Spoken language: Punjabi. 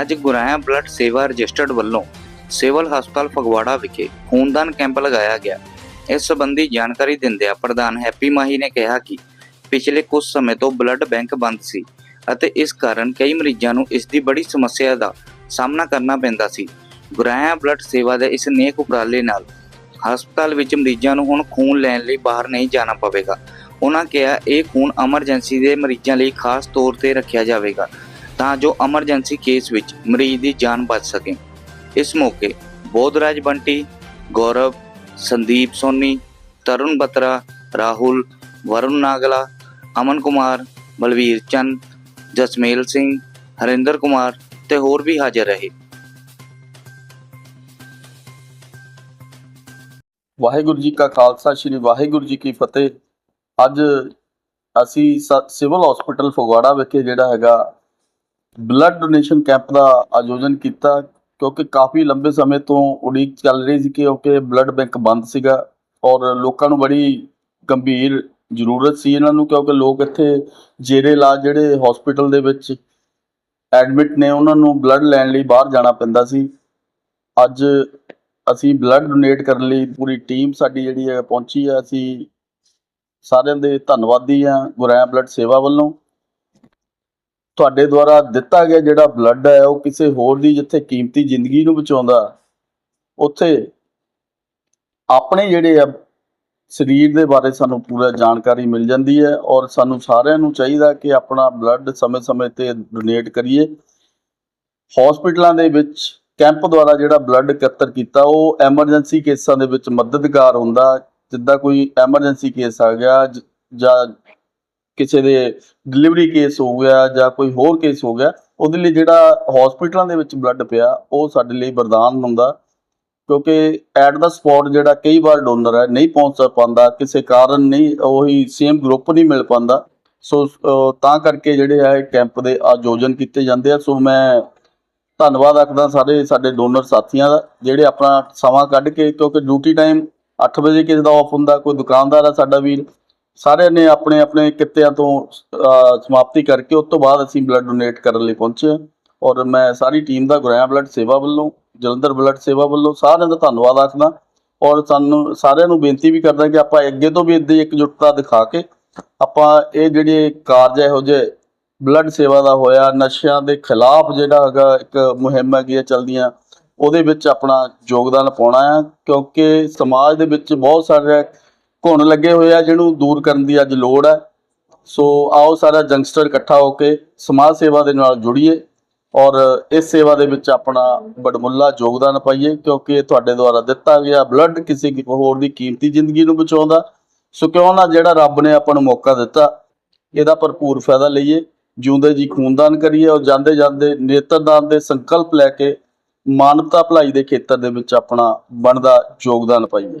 ਅੱਜ ਗੁਰਾਇਆ ਬਲੱਡ ਸੇਵਾ ਰਜਿਸਟਰਡ ਵੱਲੋਂ ਸਿਵਲ ਹਸਪਤਾਲ ਫਗਵਾੜਾ ਵਿਖੇ ਖੂਨਦਾਨ ਕੈਂਪ ਲਗਾਇਆ ਗਿਆ। ਇਸ ਸੰਬੰਧੀ ਜਾਣਕਾਰੀ ਦਿੰਦਿਆਂ ਪ੍ਰਧਾਨ ਹੈਪੀ ਮਾਹੀ ਨੇ ਕਿਹਾ ਕਿ ਪਿਛਲੇ ਕੁਝ ਸਮੇਂ ਤੋਂ ਬਲੱਡ ਬੈਂਕ ਬੰਦ ਸੀ ਅਤੇ ਇਸ ਕਾਰਨ ਕਈ ਮਰੀਜ਼ਾਂ ਨੂੰ ਇਸ ਦੀ ਬੜੀ ਸਮੱਸਿਆ ਦਾ ਸਾਹਮਣਾ ਕਰਨਾ ਪੈਂਦਾ ਸੀ। ਗੁਰਾਇਆ ਬਲੱਡ ਸੇਵਾ ਦੇ ਇਸ ਨੇਕ ਉਪਰਾਲੇ ਨਾਲ ਹਸਪਤਾਲ ਵਿੱਚ ਮਰੀਜ਼ਾਂ ਨੂੰ ਹੁਣ ਖੂਨ ਲੈਣ ਲਈ ਬਾਹਰ ਨਹੀਂ ਜਾਣਾ ਪਵੇਗਾ। ਉਹਨਾਂ ਕਿਹਾ, ਇਹ ਖੂਨ ਐਮਰਜੈਂਸੀ ਦੇ ਮਰੀਜ਼ਾਂ ਲਈ ਖਾਸ ਤੌਰ ਤੇ ਰੱਖਿਆ ਜਾਵੇਗਾ। ਤਾਂ ਜੋ ਐਮਰਜੈਂਸੀ ਕੇਸ ਵਿੱਚ ਮਰੀਜ਼ ਦੀ ਜਾਨ ਬਚ ਸਕੇ। ਇਸ ਮੌਕੇ ਬੋਧਰਾਜ ਬੰਟੀ, ਗੌਰਵ, ਸੰਦੀਪ ਸੋਨੀ, ਤਰੁਣ ਬਤਰਾ, ਰਾਹੁਲ, ਵਰੁਣ ਨਾਗਲਾ, ਅਮਨ ਕੁਮਾਰ, ਬਲਵੀਰ ਚੰਦ, ਜਸਮੇਲ ਸਿੰਘ, ਹਰਿੰਦਰ ਕੁਮਾਰ ਤੇ ਹੋਰ ਵੀ ਹਾਜ਼ਰ ਰਹੇ। ਵਾਹਿਗੁਰੂ ਜੀ ਕਾ ਖਾਲਸਾ, ਸ੍ਰੀ ਵਾਹਿਗੁਰੂ ਜੀ ਕੀ ਫਤਿਹ। ਅੱਜ ਅਸੀਂ ਸਿਵਲ ਹਸਪੀਟਲ ਫਗਵਾੜਾ ਵਿਖੇ ਜਿਹੜਾ ਹੈਗਾ ਬਲੱਡ ਡੋਨੇਸ਼ਨ ਕੈਂਪ ਦਾ ਆਯੋਜਨ ਕੀਤਾ, ਕਿਉਂਕਿ ਕਾਫੀ ਲੰਬੇ ਸਮੇਂ ਤੋਂ ਉਡੀਕ ਚੱਲ ਰਹੀ ਸੀ ਕਿਉਂਕਿ ਬਲੱਡ ਬੈਂਕ ਬੰਦ ਸੀਗਾ ਔਰ ਲੋਕਾਂ ਨੂੰ ਬੜੀ ਗੰਭੀਰ ਜ਼ਰੂਰਤ ਸੀ ਇਹਨਾਂ ਨੂੰ, ਕਿਉਂਕਿ ਲੋਕ ਇੱਥੇ ਜੇਰੇ ਇਲਾਜ ਜਿਹੜੇ ਹਸਪੀਟਲ ਦੇ ਵਿੱਚ ਐਡਮਿਟ ਨੇ, ਉਹਨਾਂ ਨੂੰ ਬਲੱਡ ਲੈਣ ਲਈ ਬਾਹਰ ਜਾਣਾ ਪੈਂਦਾ ਸੀ। ਅੱਜ ਅਸੀਂ ਬਲੱਡ ਡੋਨੇਟ ਕਰਨ ਲਈ ਪੂਰੀ ਟੀਮ ਸਾਡੀ ਜਿਹੜੀ ਹੈ ਪਹੁੰਚੀ ਹੈ, ਅਸੀਂ ਸਾਰਿਆਂ ਦੇ ਧੰਨਵਾਦੀ ਆ ਗੁਰਾਇਆ ਬਲੱਡ ਸੇਵਾ ਵੱਲੋਂ। ਤੁਹਾਡੇ ਦੁਆਰਾ ਦਿੱਤਾ ਗਿਆ ਜਿਹੜਾ ਬਲੱਡ ਹੈ, ਉਹ ਕਿਸੇ ਹੋਰ ਦੀ ਜਿੱਥੇ ਕੀਮਤੀ ਜ਼ਿੰਦਗੀ ਨੂੰ ਬਚਾਉਂਦਾ, ਉੱਥੇ ਆਪਣੇ ਜਿਹੜੇ ਆ ਸਰੀਰ ਦੇ ਬਾਰੇ ਸਾਨੂੰ ਪੂਰਾ ਜਾਣਕਾਰੀ ਮਿਲ ਜਾਂਦੀ ਹੈ ਔਰ ਸਾਨੂੰ ਸਾਰਿਆਂ ਨੂੰ ਚਾਹੀਦਾ ਕਿ ਆਪਣਾ ਬਲੱਡ ਸਮੇਂ-ਸਮੇਂ ਤੇ ਡੋਨੇਟ ਕਰੀਏ। ਹਸਪੀਟਲਾਂ ਦੇ ਵਿੱਚ ਕੈਂਪ ਦੁਆਰਾ ਜਿਹੜਾ ਬਲੱਡ ਇਕੱਤਰ ਕੀਤਾ, ਉਹ ਐਮਰਜੈਂਸੀ ਕੇਸਾਂ ਦੇ ਵਿੱਚ ਮਦਦਗਾਰ ਹੁੰਦਾ। ਜਿੱਦਾਂ ਕੋਈ ਐਮਰਜੈਂਸੀ ਕੇਸ ਆ ਗਿਆ ਜਾਂ ਕਿਸੇ ਦੇ ਡਿਲੀਵਰੀ ਕੇਸ ਹੋ ਗਿਆ ਜਾਂ ਕੋਈ ਹੋਰ ਕੇਸ ਹੋ ਗਿਆ, ਉਹਦੇ ਲਈ ਜਿਹੜਾ ਹਸਪੀਟਲਾਂ ਦੇ ਵਿੱਚ ਬਲੱਡ ਪਿਆ, ਉਹ ਸਾਡੇ ਲਈ ਵਰਦਾਨ ਹੁੰਦਾ। ਕਿਉਂਕਿ ਐਟ ਦਾ ਸਪੌਟ ਜਿਹੜਾ ਕਈ ਵਾਰ ਡੋਨਰ ਹੈ, ਨਹੀਂ ਪਹੁੰਚ ਪਾਉਂਦਾ, ਕਿਸੇ ਕਾਰਨ ਨਹੀਂ, ਉਹੀ ਸੇਮ ਗਰੁੱਪ ਨਹੀਂ ਮਿਲ ਪਾਉਂਦਾ। ਸੋ ਤਾਂ ਕਰਕੇ ਜਿਹੜੇ ਆ ਕੈਂਪ ਦੇ ਆਯੋਜਨ ਕੀਤੇ ਜਾਂਦੇ ਆ। ਸੋ ਮੈਂ ਧੰਨਵਾਦ ਰੱਖਦਾ ਸਾਰੇ ਸਾਡੇ ਡੋਨਰ ਸਾਥੀਆਂ ਦਾ, ਜਿਹੜੇ ਆਪਣਾ ਸਮਾਂ ਕੱਢ ਕੇ, ਕਿਉਂਕਿ ਡਿਊਟੀ ਟਾਈਮ 8 ਵਜੇ ਕਿਸੇ ਦਾ ਆਫ ਹੁੰਦਾ, ਕੋਈ ਦੁਕਾਨਦਾਰ ਆ ਸਾਡਾ ਵੀਰ ਸਾਰਿਆਂ ਨੇ ਆਪਣੇ ਆਪਣੇ ਕਿੱਤਿਆਂ ਤੋਂ ਸਮਾਪਤੀ ਕਰਕੇ ਉਸ ਤੋਂ ਬਾਅਦ ਅਸੀਂ ਬਲੱਡ ਡੋਨੇਟ ਕਰਨ ਲਈ ਪਹੁੰਚੇ ਹਾਂ। ਔਰ ਮੈਂ ਸਾਰੀ ਟੀਮ ਦਾ ਗੁਰਾਇਆ ਬਲੱਡ ਸੇਵਾ ਵੱਲੋਂ, ਜਲੰਧਰ ਬਲੱਡ ਸੇਵਾ ਵੱਲੋਂ ਸਾਰਿਆਂ ਦਾ ਧੰਨਵਾਦ ਆਖਦਾ ਔਰ ਸਾਨੂੰ ਸਾਰਿਆਂ ਨੂੰ ਬੇਨਤੀ ਵੀ ਕਰਦਾ ਕਿ ਆਪਾਂ ਅੱਗੇ ਤੋਂ ਵੀ ਇੱਦਾਂ ਇਕਜੁੱਟਤਾ ਦਿਖਾ ਕੇ ਆਪਾਂ ਇਹ ਜਿਹੜੇ ਕਾਰਜ ਇਹੋ ਜਿਹੇ ਬਲੱਡ ਸੇਵਾ ਦਾ ਹੋਇਆ, ਨਸ਼ਿਆਂ ਦੇ ਖਿਲਾਫ ਜਿਹੜਾ ਹੈਗਾ ਇੱਕ ਮੁਹਿੰਮ ਹੈਗੀ ਆ ਚੱਲਦੀਆਂ, ਉਹਦੇ ਵਿੱਚ ਆਪਣਾ ਯੋਗਦਾਨ ਪਾਉਣਾ ਆ ਕਿਉਂਕਿ ਸਮਾਜ ਦੇ ਵਿੱਚ ਬਹੁਤ ਸਾਰੇ ਘੁਣ ਲੱਗੇ ਹੋਏ ਆ, ਜਿਹਨੂੰ ਦੂਰ ਕਰਨ ਦੀ ਅੱਜ ਲੋੜ ਹੈ ਸੋ ਆਓ ਸਾਰਾ ਜੰਗਸਟਰ ਇਕੱਠਾ ਹੋ ਕੇ ਸਮਾਜ ਸੇਵਾ ਦੇ ਨਾਲ ਜੁੜੀਏ ਔਰ ਇਸ ਸੇਵਾ ਦੇ ਵਿੱਚ ਆਪਣਾ ਬੜਮੁੱਲਾ ਯੋਗਦਾਨ ਪਾਈਏ, ਕਿਉਂਕਿ ਇਹ ਤੁਹਾਡੇ ਦੁਆਰਾ ਦਿੱਤਾ ਗਿਆ ਬਲੱਡ ਕਿਸੇ ਹੋਰ ਦੀ ਕੀਮਤੀ ਜ਼ਿੰਦਗੀ ਨੂੰ ਬਚਾਉਂਦਾ। ਸੋ ਕਿਉਂ ਨਾ ਜਿਹੜਾ ਰੱਬ ਨੇ ਆਪਾਂ ਨੂੰ ਮੌਕਾ ਦਿੱਤਾ, ਇਹਦਾ ਭਰਪੂਰ ਫਾਇਦਾ ਲਈਏ। ਜਿਉਂਦੇ ਜੀ ਖੂਨਦਾਨ ਕਰੀਏ ਔਰ ਜਾਂਦੇ ਜਾਂਦੇ ਨੇਤਰਦਾਨ ਦੇ ਸੰਕਲਪ ਲੈ ਕੇ ਮਾਨਵਤਾ ਭਲਾਈ ਦੇ ਖੇਤਰ ਦੇ ਵਿੱਚ ਆਪਣਾ ਬਣਦਾ ਯੋਗਦਾਨ ਪਾਈਏ।